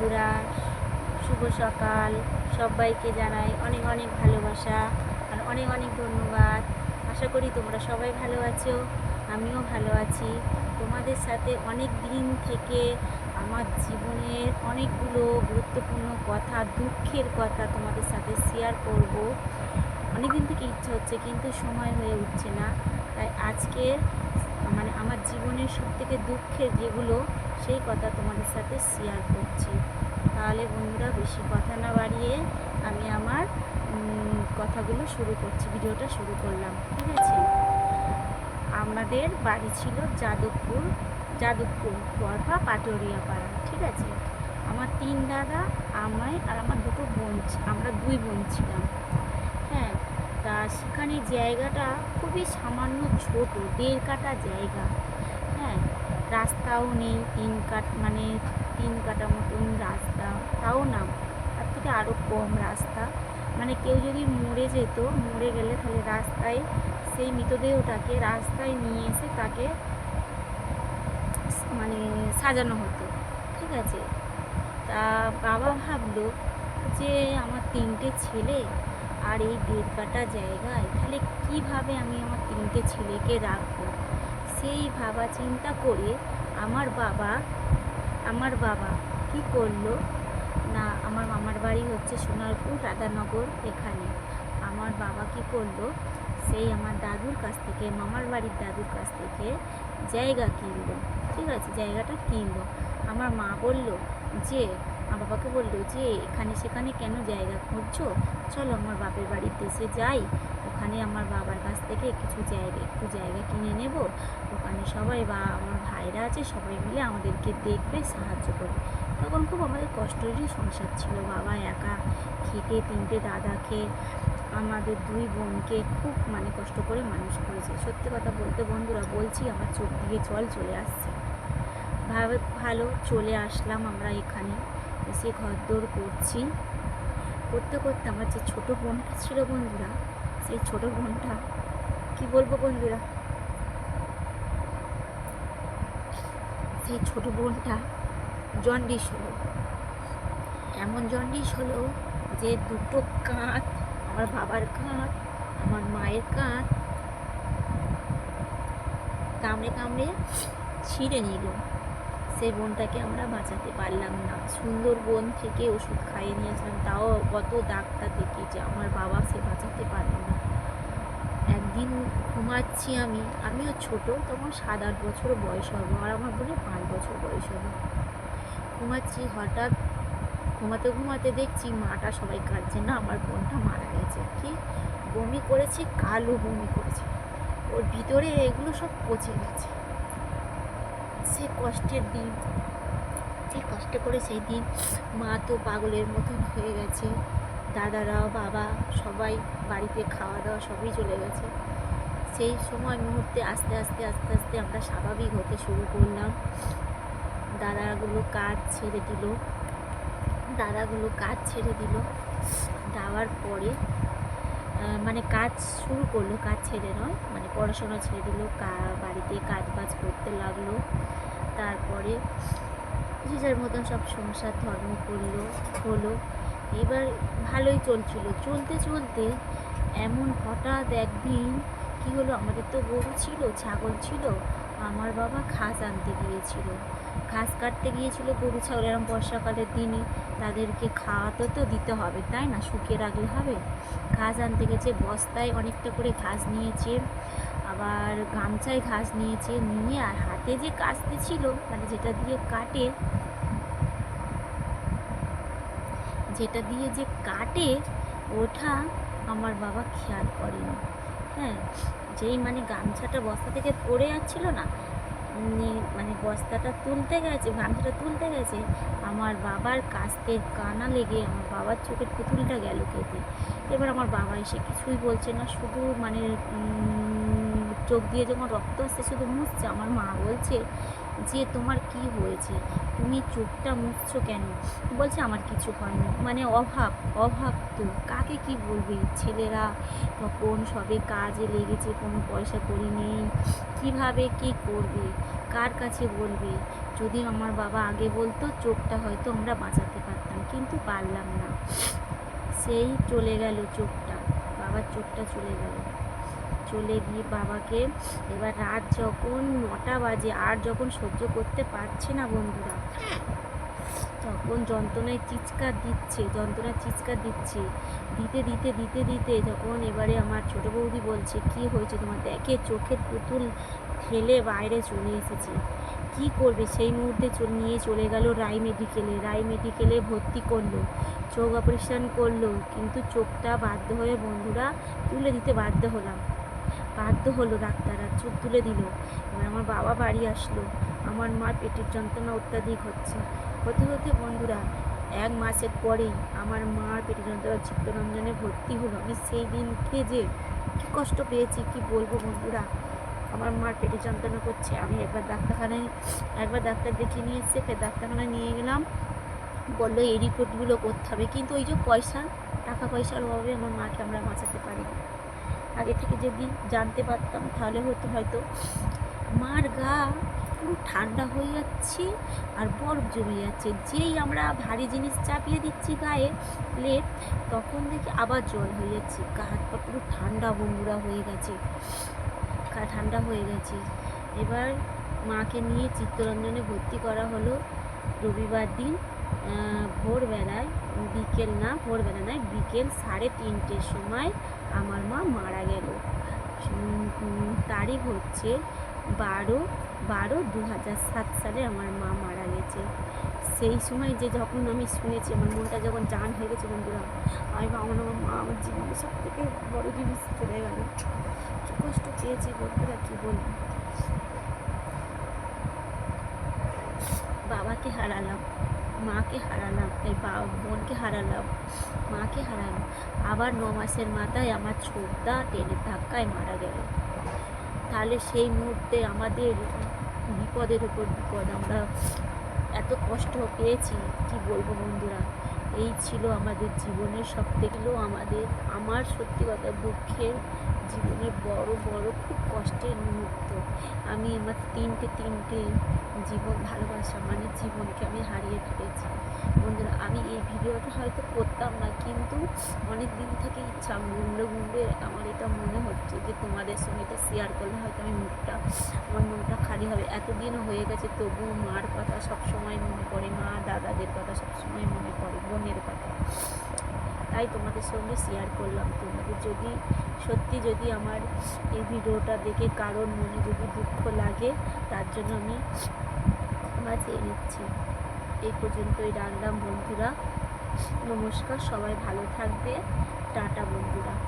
বন্ধুরা, শুভ সকাল। সবাইকে জানাই অনেক অনেক ভালোবাসা আর অনেক অনেক ধন্যবাদ। আশা করি তোমরা সবাই ভালো আছো, আমিও ভালো আছি। তোমাদের সাথে অনেক দিন থেকে আমার জীবনের অনেকগুলো গুরুত্বপূর্ণ কথা, দুঃখের কথা তোমাদের সাথে শেয়ার করব। অনেক দিন থেকে ইচ্ছা হচ্ছে, কিন্তু সময় হয়ে উঠছে না। তাই আজকে মানে আমার জীবনের সব থেকে দুঃখের যেগুলো সেই কথা তোমাদের সাথে শেয়ার করছি। তাহলে বন্ধুরা বেশি কথা না বাড়িয়ে আমি আমার কথাগুলো শুরু করছি, ভিডিওটা শুরু করলাম, ঠিক আছে? আমাদের বাড়ি ছিল যাদবপুর যাদবপুর, বরফা পাটুরিয়া পাড়া ঠিক আছে? আমার তিন দাদা, আমায় আর আমার দুটো বোন আমরা দুই বোন ছিলাম। হ্যাঁ তা সেখানে জায়গাটা খুবই সামান্য ছোট, দেড় কাটা জায়গা। রাস্তাও নেই, তিন কাট মানে তিন কাটা মতন রাস্তা, তাও না। তার থেকে আরও কম রাস্তা। মানে কেউ যদি মরে যেত, মরে গেলে তাহলে রাস্তায় সেই মৃতদেহটাকে রাস্তায় নিয়ে এসে তাকে মানে সাজানো হতো। ঠিক আছে? তা বাবা ভাবলো যে আমার তিনটে ছেলে আর এই দেড় কাটা জায়গায়, তাহলে কীভাবে আমি আমার তিনটে ছেলেকে রাখব? সেই ভাবা চিন্তা করে আমার বাবা আমার বাবা কি করল? না, আমার মামার বাড়ি হচ্ছে সোনারপুর রাধানগর এখানে। আমার বাবা কি করল? সেই আমার দাদুর কাছ থেকে, মামার বাড়ির দাদুর কাছ থেকে জায়গা কিনলো। ঠিক আছে, জায়গাটা কিনলো। আমার মা বলল, যে, আমার বাবাকে বলল, যে, এখানে সেখানে কেন জায়গা খুঁজছো? চলো আমার বাপের বাড়িতে এসে যাই। ওখানে আমার বাবার কাছ থেকে কিছু জায়গা, একটু জায়গা কিনে নেব। ওখানে সবাই বা আমার ভাইরা আছে, সবাই মিলে আমাদেরকে দেখবে, সাহায্য করবে। তখন খুব আমাদের কষ্টেরই সংসার ছিল। বাবা একা খেটে, তিনটে দাদাকে আমাদের দুই বোনকে খুব মানে কষ্ট করে মানুষ করেছে। সত্যি কথা বলতে বন্ধুরা, বলছি আমার চোখ দিয়ে জল চলে আসছে। ভাবে ভালো চলে আসলাম আমরা এখানে। এসে ঘরদোর করছি। করতে করতে আমার যে ছোটো বোনটা ছিল বন্ধুরা সেই ছোট বোনটা। কি বলব বন্ধুরা? সেই ছোট বোনটা জন্ডিস হলো। এমন জন্ডিস হলো যে দুটো কাঁধ, আমার বাবার কাঁধ, আমার মায়ের কাঁধ, কামড়ে কামড়ে ছিঁড়ে নিল। সেই বোনটাকে আমরা বাঁচাতে পারলাম না। সুন্দর সুন্দরবন থেকে ওষুধ খাইয়ে নিয়ে আসলাম তাও কত ডাক্তার দেখি যে আমার বাবা সে বাঁচাতে পারল না। একদিন ঘুমাচ্ছি আমি। আমিও ছোট, তখন সাত আট বছর বয়স হবে। আর আমার বোনের পাঁচ বছর বয়স হবে। ঘুমাচ্ছি, হঠাৎ ঘুমাতে ঘুমাতে দেখছি মাটা সবাই কাঁদছে। না, আমার বোনটা মারা গেছে। কি? বমি করেছে, কালো বমি করেছে। ওর ভিতরে এগুলো সব পচে গেছে। সে কষ্টের দিন, যে কষ্ট করে সেই দিন মা তো পাগলের মতন হয়ে গেছে। দাদারা, বাবা সবাই বাড়িতে খাওয়া দাওয়া সবই চলে গেছে। সেই সময় মুহূর্তে আস্তে আস্তে আস্তে আস্তে আমরা স্বাভাবিক হতে শুরু করলাম। দাদাগুলো কাজ ছেড়ে দিল। দাদাগুলো কাজ ছেড়ে দিল। দেওয়ার পরে মানে কাজ শুরু করল। কাজ ছেড়ে নয় মানে পড়াশোনা ছেড়ে দিল। বাড়িতে কাজ বাজ করতে লাগল। তারপরে যে যার মতন সব সংসার, ধর্ম করল, হলো, এবার ভালোই চলছিল। চলতে চলতে এমন হঠাৎ একদিন কি হলো, আমাদের তো গরু ছিল, ছাগল ছিল, আমার বাবা ঘাস আনতে গিয়েছিল। ঘাস কাটতে গিয়েছিল গরু, ছাগল এরকম বর্ষাকালের দিনই। তাদেরকে খাওয়াতে তো দিতে হবে, তাই না? শুকিয়ে রাখলে হবে। ঘাস আনতে গেছে, বস্তায় অনেকটা করে ঘাস নিয়েছে। আবার গামছায় ঘাস নিয়েছে, নিয়ে আর হাতে যে কাস্তে ছিল মানে যেটা দিয়ে কাটে, যেটা দিয়ে যে কাটে, ওঠা আমার বাবা খেয়াল করেনি। হ্যাঁ যেই মানে গামছাটা বস্তা থেকে পড়ে যাচ্ছিল না মানে বস্তাটা তুলতে গেছে, গামছাটা তুলতে গেছে, আমার বাবার কাস্তে কানা লেগে আমার বাবার চোখের পুতুলটা গেল কেটে। এবার আমার বাবা এসে কিছুই বলছে না, শুধু মানে চোখ দিয়ে যখন রক্ত আসছে, শুধু মুছছে। আমার মা বলছে, যে, তোমার কি হয়েছে? তুমি চোখটা মুছছো কেন? বলছে, আমার কিছু হয়নি। মানে অভাব অভাব তো। কাকে কি বলবে? ছেলেরা তখন সবে কাজে লেগেছে, কোনো পয়সা করি নেই। কীভাবে, কি করবে? কার কাছে বলবে? যদি আমার বাবা আগে বলতো, চোখটা হয়তো আমরা বাঁচাতে পারতাম, কিন্তু পারলাম না। সেই চলে গেল চোখটা। বাবার চোখটা চলে গেল। চলে গিয়ে বাবাকে। এবার রাত যখন নটা বাজে, আর যখন সহ্য করতে পারছে না বন্ধুরা। তখন যন্ত্রণায় চিৎকার দিচ্ছে, যন্ত্রণায় চিৎকার দিচ্ছে। দিতে দিতে দিতে দিতে যখন এবারে আমার ছোট বৌদি বলছে, কি হয়েছে তোমার? দেখে চোখের পুতুল ঠেলে বাইরে চলে এসেছে। কি করবে? সেই মুহূর্তে নিয়ে চলে গেল রায় মেডিকেলে। রায় মেডিকেলে ভর্তি করল, চোখ অপারেশন করল। কিন্তু চোখটা বাধ্য হয়ে বন্ধুরা তুলে দিতে বাধ্য হলাম। বাধ্য হলো ডাক্তাররা চোখ তুলে দিল। এবার আমার বাবা বাড়ি আসলো। আমার মার পেটের যন্ত্রণা অত্যাধিক হচ্ছে। হতে হতে বন্ধুরা, এক মাসের পরেই আমার মার পেটের যন্ত্রণা চিত্তরঞ্জনে ভর্তি হলো। আমি সেই দিনকে যে কী কষ্ট পেয়েছি, কি বলব বন্ধুরা? আমার মার পেটে যন্ত্রণা করছে। আমি একবার ডাক্তারখানায়, একবার ডাক্তার দেখিয়ে নিয়ে এসছে ফের ডাক্তারখানায় নিয়ে গেলাম। বলল, এই রিপোর্টগুলো করতে হবে। কিন্তু ওই যে পয়সা, টাকা পয়সার অভাবে আমার মাকে আমরা বাঁচাতে পারি আগে থেকে যদি জানতে পারতাম, তাহলে হতো হয়তো মার গা পুরো ঠান্ডা হয়ে যাচ্ছে আর বরফ জমে যাচ্ছে। যেই আমরা ভারী জিনিস চাপিয়ে দিচ্ছি গায়ে প্লেট তখন দেখি আবার জল হয়ে যাচ্ছে। গা হাত পা পুরো ঠান্ডা বন্ধুরা হয়ে গেছে। ঠান্ডা হয়ে গেছে। এবার মাকে নিয়ে চিত্তরঞ্জনে ভর্তি করা হলো। রবিবার দিন ভোরবেলায়, বিকেল না, ভোরবেলা নয়, বিকেল সাড়ে তিনটের সময় আমার মা মারা গেল। তারিখ হচ্ছে বারো বারো দু সাত সালে আমার মা মারা গেছে। সেই সময় যে যখন আমি শুনেছি, আমার মনটা যখন জান হয়ে গেছে, বন্ধুরা আমি ভাবলাম আমার মা, আমার জীবনে সব থেকে বড়ো জিনিস চলে গেল। কী কষ্ট পেয়েছি বন্ধুরা, কী বলব? বাবাকে হারালাম। মাকে হারালাম, এই বোনকে হারালাম, মাকে হারালাম। আবার ন মাসের মাথায় আমার ছোটদা ট্রেনের ধাক্কায় মারা গেল। তাহলে সেই মুহূর্তে আমাদের বিপদের উপর বিপদ, আমরা এত কষ্ট পেয়েছি, কি বলব বন্ধুরা? এই ছিল আমাদের জীবনের সব থেকেও আমাদের, আমার সত্যি কথা দুঃখের জীবনের বড় বড়, খুব কষ্টের মুহূর্ত। আমি আমার তিনটে তিনটে জীবন ভালোবাসা মানে জীবনকে আমি হারিয়ে ফেলেছি। বন্ধুরা, আমি এই ভিডিওটা হয়তো করতাম না, কিন্তু অনেক দিন থেকে ইচ্ছা গুন্ডে গুন্ডে আমার যে তোমাদের সঙ্গে এটা শেয়ার করলে হয়তো আমি মুখটা, আমার মনটা খালি হবে। এতদিনও হয়ে গেছে, তবু মার কথা সব সময় মনে পড়ে, মা দাদাদের কথা সব সময় মনে পড়ে, বোনের কথা। তাই তোমাদের সঙ্গে শেয়ার করলাম তোমাদের। যদি, সত্যি যদি আমার এই ভিডিওটা দেখে কারোর মনে যদি দুঃখ লাগে, তার জন্য আমি ক্ষমা চেয়ে নিচ্ছি। এই পর্যন্তই রাখলাম বন্ধুরা। নমস্কার, সবাই ভালো থাকবে। টাটা বন্ধুরা।